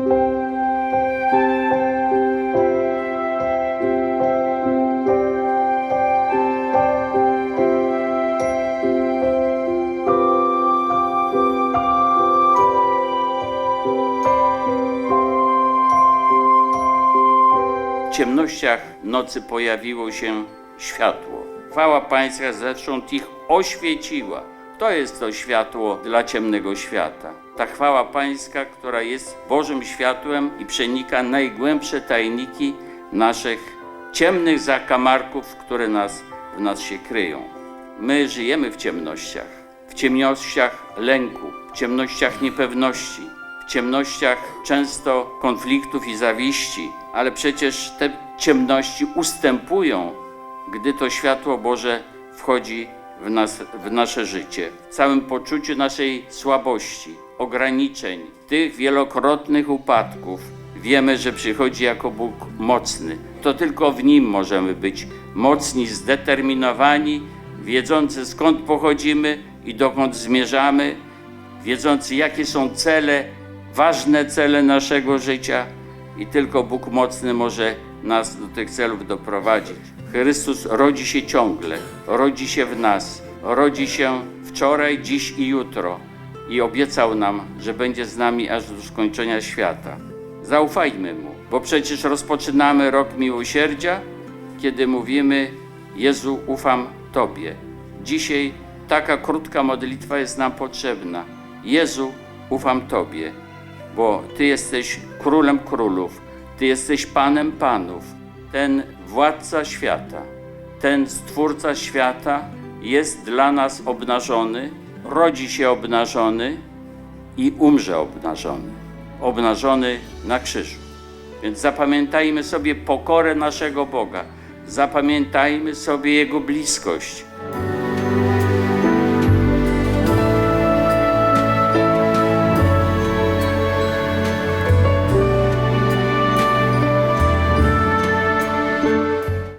W ciemnościach nocy pojawiło się światło. Chwała Pańska zewsząd ich oświeciła. To jest to światło dla ciemnego świata. Ta chwała Pańska, która jest Bożym światłem i przenika najgłębsze tajniki naszych ciemnych zakamarków, które nas, w nas się kryją. My żyjemy w ciemnościach, w ciemnościach lęku, w ciemnościach niepewności, w ciemnościach często konfliktów i zawiści, ale przecież te ciemności ustępują, gdy to światło Boże wchodzi w, nas, w nasze życie. W całym poczuciu naszej słabości, ograniczeń, tych wielokrotnych upadków, wiemy, że przychodzi jako Bóg mocny. To tylko w Nim możemy być mocni, zdeterminowani, wiedzący skąd pochodzimy i dokąd zmierzamy, wiedzący jakie są cele, ważne cele naszego życia i tylko Bóg mocny może nas do tych celów doprowadzić. Chrystus rodzi się ciągle, rodzi się w nas, rodzi się wczoraj, dziś i jutro i obiecał nam, że będzie z nami aż do skończenia świata. Zaufajmy Mu, bo przecież rozpoczynamy rok miłosierdzia, kiedy mówimy: Jezu, ufam Tobie. Dzisiaj taka krótka modlitwa jest nam potrzebna. Jezu, ufam Tobie, bo Ty jesteś królem królów, Ty jesteś panem panów, ten władca świata, ten stwórca świata jest dla nas obnażony, rodzi się obnażony i umrze obnażony, obnażony na krzyżu. Więc zapamiętajmy sobie pokorę naszego Boga, zapamiętajmy sobie Jego bliskość,